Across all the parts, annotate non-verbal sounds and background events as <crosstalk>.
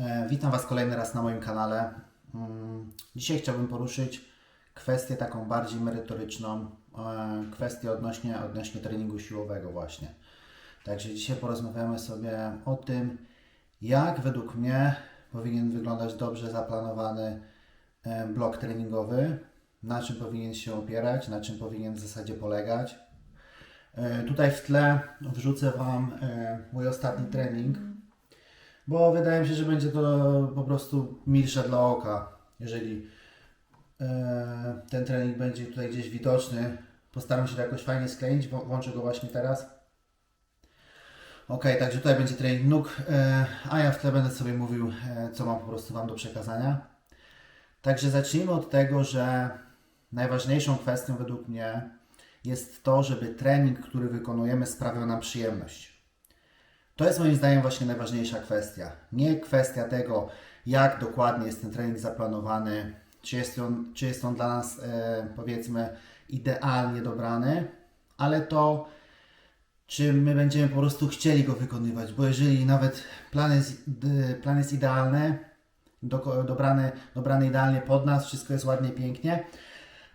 E, Witam Was kolejny raz na moim kanale. Mm, Dzisiaj chciałbym poruszyć kwestię taką bardziej merytoryczną, e, kwestię odnośnie, odnośnie treningu siłowego właśnie. Także dzisiaj porozmawiamy sobie o tym, jak według mnie powinien wyglądać dobrze zaplanowany e, blok treningowy, na czym powinien się opierać, na czym powinien w zasadzie polegać. Tutaj w tle wrzucę Wam mój ostatni trening, bo wydaje mi się, że będzie to po prostu milsze dla oka, jeżeli e, ten trening będzie tutaj gdzieś widoczny. Postaram się to jakoś fajnie skleić, włączę go właśnie teraz. Ok, także tutaj będzie trening nóg, e, a ja w tle będę sobie mówił, e, co mam po prostu Wam do przekazania. Także zacznijmy od tego, że najważniejszą kwestią według mnie jest to, żeby trening, który wykonujemy, sprawiał nam przyjemność. To jest moim zdaniem właśnie najważniejsza kwestia. Nie kwestia tego, jak dokładnie jest ten trening zaplanowany, czy jest on, czy jest on dla nas e, powiedzmy idealnie dobrany, ale to, czy my będziemy po prostu chcieli go wykonywać, bo jeżeli nawet plan jest, plan jest idealny, doko- dobrany, dobrany idealnie pod nas, wszystko jest ładnie, pięknie,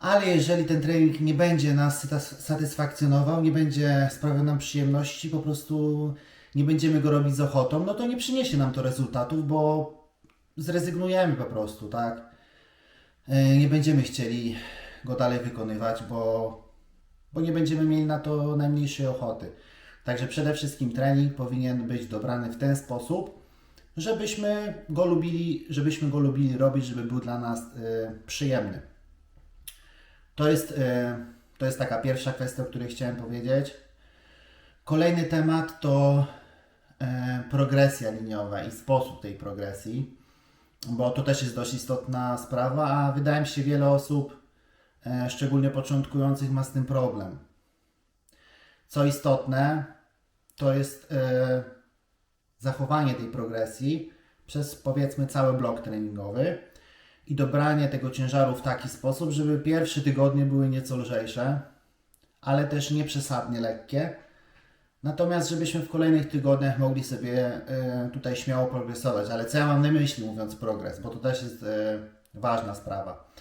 ale jeżeli ten trening nie będzie nas satysfakcjonował, nie będzie sprawiał nam przyjemności, po prostu nie będziemy go robić z ochotą, no to nie przyniesie nam to rezultatów, bo zrezygnujemy po prostu, tak? E, Nie będziemy chcieli go dalej wykonywać, bo, bo nie będziemy mieli na to najmniejszej ochoty. Także przede wszystkim trening powinien być dobrany w ten sposób, żebyśmy go lubili, żebyśmy go lubili robić, żeby był dla nas e, przyjemny. To jest, e, to jest taka pierwsza kwestia, o której chciałem powiedzieć. Kolejny temat to progresja liniowa i sposób tej progresji, bo to też jest dość istotna sprawa, a wydaje mi się wiele osób, e, szczególnie początkujących, ma z tym problem. Co istotne, to jest e, zachowanie tej progresji przez powiedzmy cały blok treningowy i dobranie tego ciężaru w taki sposób, żeby pierwsze tygodnie były nieco lżejsze, ale też nie przesadnie lekkie. Natomiast żebyśmy w kolejnych tygodniach mogli sobie e, tutaj śmiało progresować. Ale co ja mam na myśli mówiąc progres, bo to też jest e, ważna sprawa.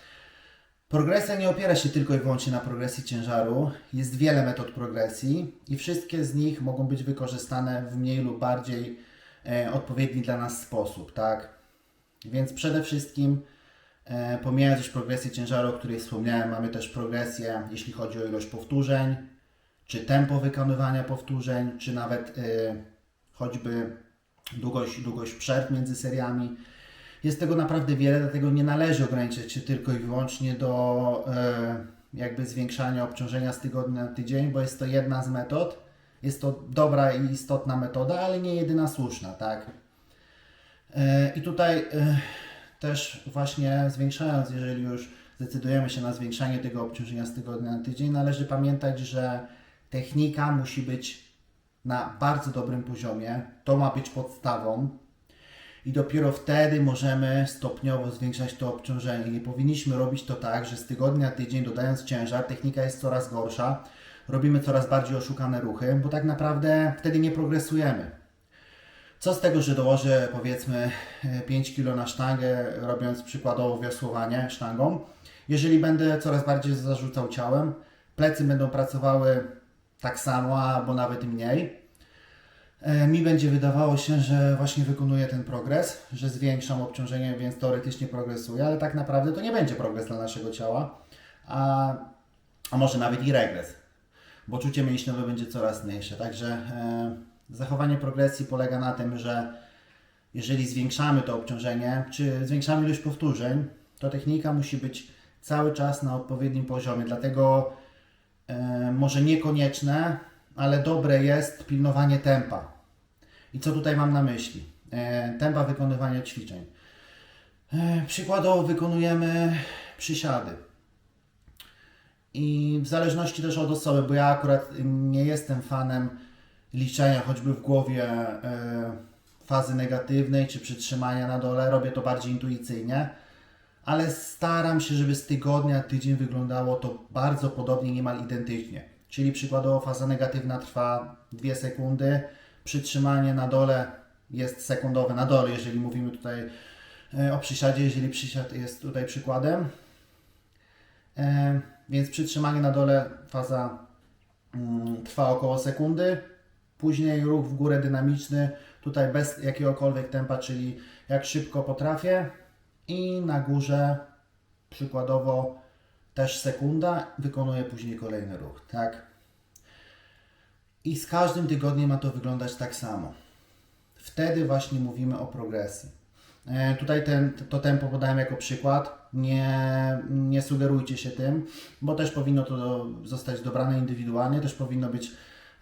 Progresja nie opiera się tylko i wyłącznie na progresji ciężaru. Jest wiele metod progresji i wszystkie z nich mogą być wykorzystane w mniej lub bardziej e, odpowiedni dla nas sposób, tak? Więc przede wszystkim pomijając już progresję ciężaru, o której wspomniałem, mamy też progresję, jeśli chodzi o ilość powtórzeń, czy tempo wykonywania powtórzeń, czy nawet y, choćby długość, długość przerw między seriami. Jest tego naprawdę wiele, dlatego nie należy ograniczać się tylko i wyłącznie do y, jakby zwiększania obciążenia z tygodnia na tydzień, bo jest to jedna z metod. Jest to dobra i istotna metoda, ale nie jedyna słuszna, tak? E, I tutaj e, też właśnie zwiększając, jeżeli już zdecydujemy się na zwiększanie tego obciążenia z tygodnia na tydzień, należy pamiętać, że technika musi być na bardzo dobrym poziomie. To ma być podstawą. I dopiero wtedy możemy stopniowo zwiększać to obciążenie. Nie powinniśmy robić to tak, że z tygodnia na tydzień dodając ciężar, technika jest coraz gorsza, robimy coraz bardziej oszukane ruchy, bo tak naprawdę wtedy nie progresujemy. Co z tego, że dołożę powiedzmy e, 5 kg na sztangę, robiąc przykładowo wiosłowanie sztangą, jeżeli będę coraz bardziej zarzucał ciałem, plecy będą pracowały tak samo, albo nawet mniej, e, mi będzie wydawało się, że właśnie wykonuję ten progres, że zwiększam obciążenie, więc teoretycznie progresuję, ale tak naprawdę to nie będzie progres dla naszego ciała, a, a może nawet i regres, bo czucie mięśniowe będzie coraz mniejsze. Także e, zachowanie progresji polega na tym, że jeżeli zwiększamy to obciążenie, czy zwiększamy ilość powtórzeń, to technika musi być cały czas na odpowiednim poziomie. Dlatego może niekonieczne, ale dobre jest pilnowanie tempa. I co tutaj mam na myśli? E, tempa wykonywania ćwiczeń. E, przykładowo wykonujemy przysiady. I w zależności też od osoby, bo ja akurat nie jestem fanem liczenia choćby w głowie e, fazy negatywnej czy przytrzymania na dole, robię to bardziej intuicyjnie, ale staram się, żeby z tygodnia tydzień wyglądało to bardzo podobnie, niemal identycznie. Czyli przykładowo faza negatywna trwa 2 sekundy, przytrzymanie na dole jest sekundowy na dole, jeżeli mówimy tutaj e, o przysiadzie, jeżeli przysiad jest tutaj przykładem. E, Więc przytrzymanie na dole faza mm, trwa około sekundy. Później ruch w górę dynamiczny, tutaj bez jakiegokolwiek tempa, czyli jak szybko potrafię. I na górze przykładowo też sekunda, wykonuję później kolejny ruch, tak? I z każdym tygodniem ma to wyglądać tak samo. Wtedy właśnie mówimy o progresji. E, Tutaj ten, to tempo podałem jako przykład. Nie, nie sugerujcie się tym, bo też powinno to do, zostać dobrane indywidualnie, też powinno być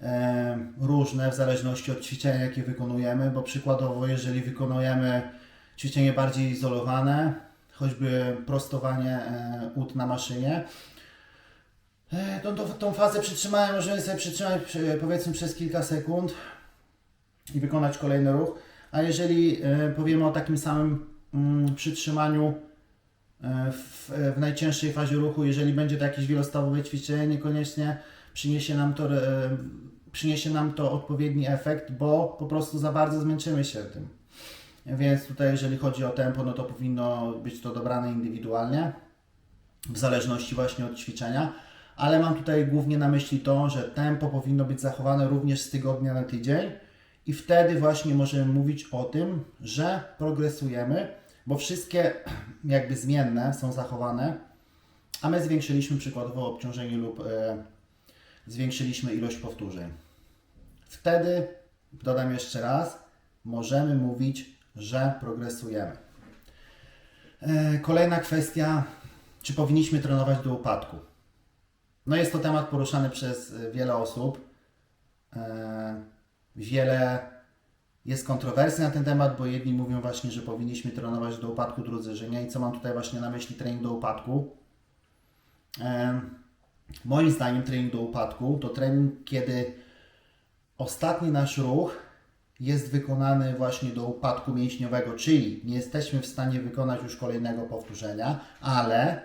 e, różne w zależności od ćwiczenia, jakie wykonujemy, bo przykładowo, jeżeli wykonujemy ćwiczenie bardziej izolowane, choćby prostowanie e, ud na maszynie, e, tą, tą, tą fazę przytrzymałem, możemy sobie przytrzymać e, powiedzmy przez kilka sekund i wykonać kolejny ruch. A jeżeli powiemy o takim samym mm, przytrzymaniu w, w najcięższej fazie ruchu, jeżeli będzie to jakieś wielostawowe ćwiczenie, niekoniecznie przyniesie nam to, przyniesie nam to odpowiedni efekt, bo po prostu za bardzo zmęczymy się tym. Więc tutaj, jeżeli chodzi o tempo, no to powinno być to dobrane indywidualnie, w zależności właśnie od ćwiczenia. Ale mam tutaj głównie na myśli to, że tempo powinno być zachowane również z tygodnia na tydzień i wtedy właśnie możemy mówić o tym, że progresujemy, bo wszystkie <clears throat> jakby zmienne są zachowane, a my zwiększyliśmy przykładowo obciążenie lub e, zwiększyliśmy ilość powtórzeń. Wtedy, dodam jeszcze raz, możemy mówić, że progresujemy. E, Kolejna kwestia, czy powinniśmy trenować do upadku? No jest to temat poruszany przez e, wiele osób. E, Wiele jest kontrowersji na ten temat, bo jedni mówią właśnie, że powinniśmy trenować do upadku, drudzy, że nie. I co mam tutaj właśnie na myśli trening do upadku? Moim zdaniem trening do upadku to trening, kiedy ostatni nasz ruch jest wykonany właśnie do upadku mięśniowego, czyli nie jesteśmy w stanie wykonać już kolejnego powtórzenia, ale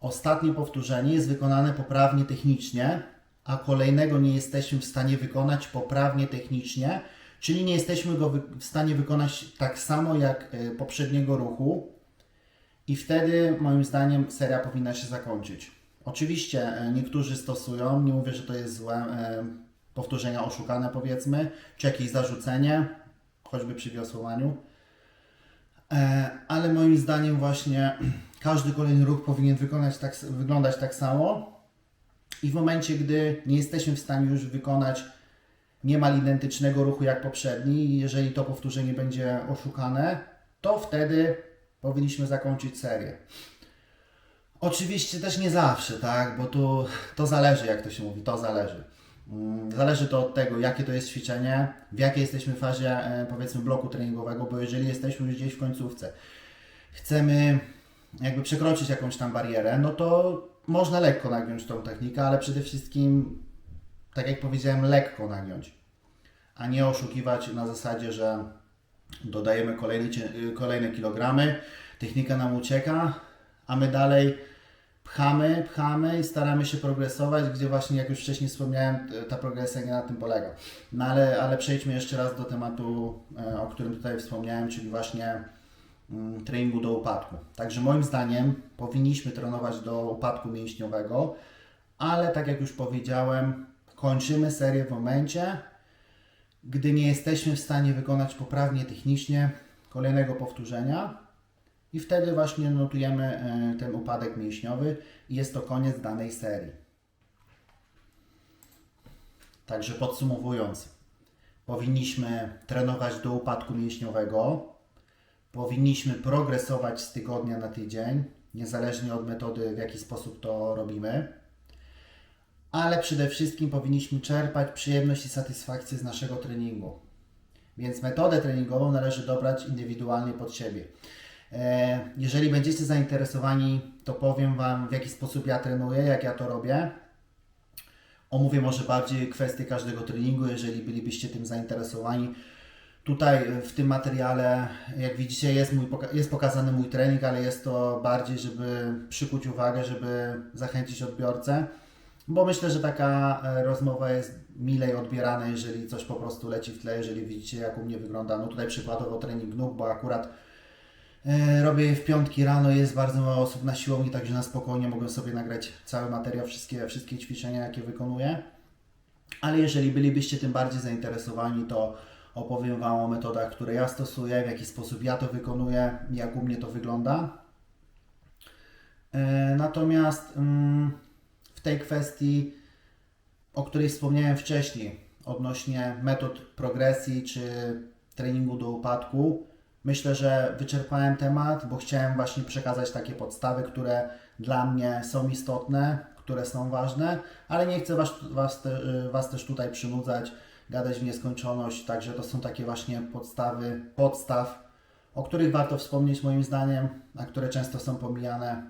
ostatnie powtórzenie jest wykonane poprawnie technicznie, a kolejnego nie jesteśmy w stanie wykonać poprawnie technicznie, czyli nie jesteśmy go w stanie wykonać tak samo jak y, poprzedniego ruchu, i wtedy moim zdaniem seria powinna się zakończyć. Oczywiście e, niektórzy stosują, nie mówię, że to jest złe, e, powtórzenia oszukane powiedzmy, czy jakieś zarzucenie, choćby przy wiosłowaniu. E, Ale moim zdaniem właśnie <clears throat> każdy kolejny ruch powinien tak, wyglądać tak samo. I w momencie, gdy nie jesteśmy w stanie już wykonać niemal identycznego ruchu jak poprzedni, jeżeli to powtórzenie będzie oszukane, to wtedy powinniśmy zakończyć serię. Oczywiście też nie zawsze, tak, bo tu to zależy, jak to się mówi, to zależy. Mm, Zależy to od tego, jakie to jest ćwiczenie, w jakiej jesteśmy fazie, e, powiedzmy, bloku treningowego, bo jeżeli jesteśmy już gdzieś w końcówce, chcemy jakby przekroczyć jakąś tam barierę, no to można lekko nagiąć tą technikę, ale przede wszystkim, tak jak powiedziałem, lekko nagiąć, a nie oszukiwać na zasadzie, że dodajemy kolejne, y, kolejne kilogramy, technika nam ucieka, a my dalej pchamy, pchamy i staramy się progresować, gdzie właśnie, jak już wcześniej wspomniałem, ta progresja nie na tym polega. No ale, ale przejdźmy jeszcze raz do tematu, e, o którym tutaj wspomniałem, czyli właśnie mm, treningu do upadku. Także moim zdaniem powinniśmy trenować do upadku mięśniowego, ale tak jak już powiedziałem, kończymy serię w momencie, gdy nie jesteśmy w stanie wykonać poprawnie technicznie kolejnego powtórzenia i wtedy właśnie notujemy e, ten upadek mięśniowy i jest to koniec danej serii. Także podsumowując, powinniśmy trenować do upadku mięśniowego, powinniśmy progresować z tygodnia na tydzień, niezależnie od metody, w jaki sposób to robimy ale przede wszystkim powinniśmy czerpać przyjemność i satysfakcję z naszego treningu. Więc metodę treningową należy dobrać indywidualnie pod siebie. E, Jeżeli będziecie zainteresowani, to powiem Wam, w jaki sposób ja trenuję, jak ja to robię. Omówię może bardziej kwestie każdego treningu, jeżeli bylibyście tym zainteresowani. Tutaj e, w tym materiale, jak widzicie, jest, mój, jest pokazany mój trening, ale jest to bardziej, żeby przykuć uwagę, żeby zachęcić odbiorcę bo myślę, że taka e, rozmowa jest milej odbierane, jeżeli coś po prostu leci w tle, jeżeli widzicie jak u mnie wygląda. No tutaj przykładowo trening nóg, bo akurat robię je w piątki rano, jest bardzo mało osób na siłowni, także na spokojnie mogę sobie nagrać cały materiał, wszystkie, wszystkie ćwiczenia jakie wykonuję. Ale jeżeli bylibyście tym bardziej zainteresowani, to opowiem Wam o metodach, które ja stosuję, w jaki sposób ja to wykonuję, jak u mnie to wygląda. E, Natomiast mm, w tej kwestii, o której wspomniałem wcześniej, odnośnie metod progresji czy treningu do upadku, myślę, że wyczerpałem temat, bo chciałem właśnie przekazać takie podstawy, które dla mnie są istotne, które są ważne, ale nie chcę Was, was, te, was też tutaj przynudzać, gadać w nieskończoność, także to są takie właśnie podstawy, podstaw, o których warto wspomnieć moim zdaniem, a które często są pomijane.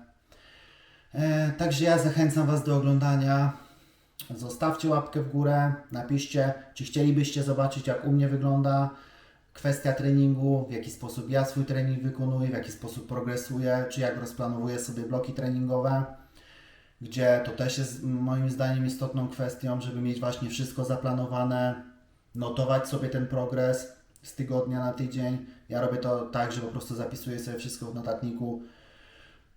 E, Także ja zachęcam Was do oglądania. Zostawcie łapkę w górę, napiszcie, czy chcielibyście zobaczyć, jak u mnie wygląda kwestia treningu, w jaki sposób ja swój trening wykonuję, w jaki sposób progresuję, czy jak rozplanowuję sobie bloki treningowe, gdzie to też jest moim zdaniem istotną kwestią, żeby mieć właśnie wszystko zaplanowane, notować sobie ten progres z tygodnia na tydzień. Ja robię to tak, że po prostu zapisuję sobie wszystko w notatniku.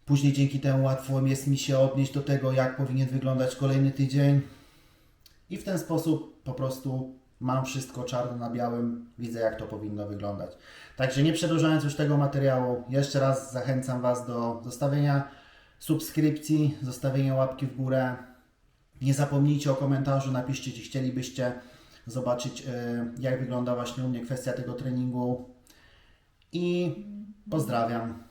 Później dzięki temu łatwo jest mi się odnieść do tego, jak powinien wyglądać kolejny tydzień. I w ten sposób po prostu mam wszystko czarno na białym, widzę jak to powinno wyglądać. Także nie przedłużając już tego materiału, jeszcze raz zachęcam Was do zostawienia subskrypcji, zostawienia łapki w górę. Nie zapomnijcie o komentarzu, napiszcie, czy chcielibyście zobaczyć, e, jak wygląda właśnie u mnie kwestia tego treningu. I pozdrawiam.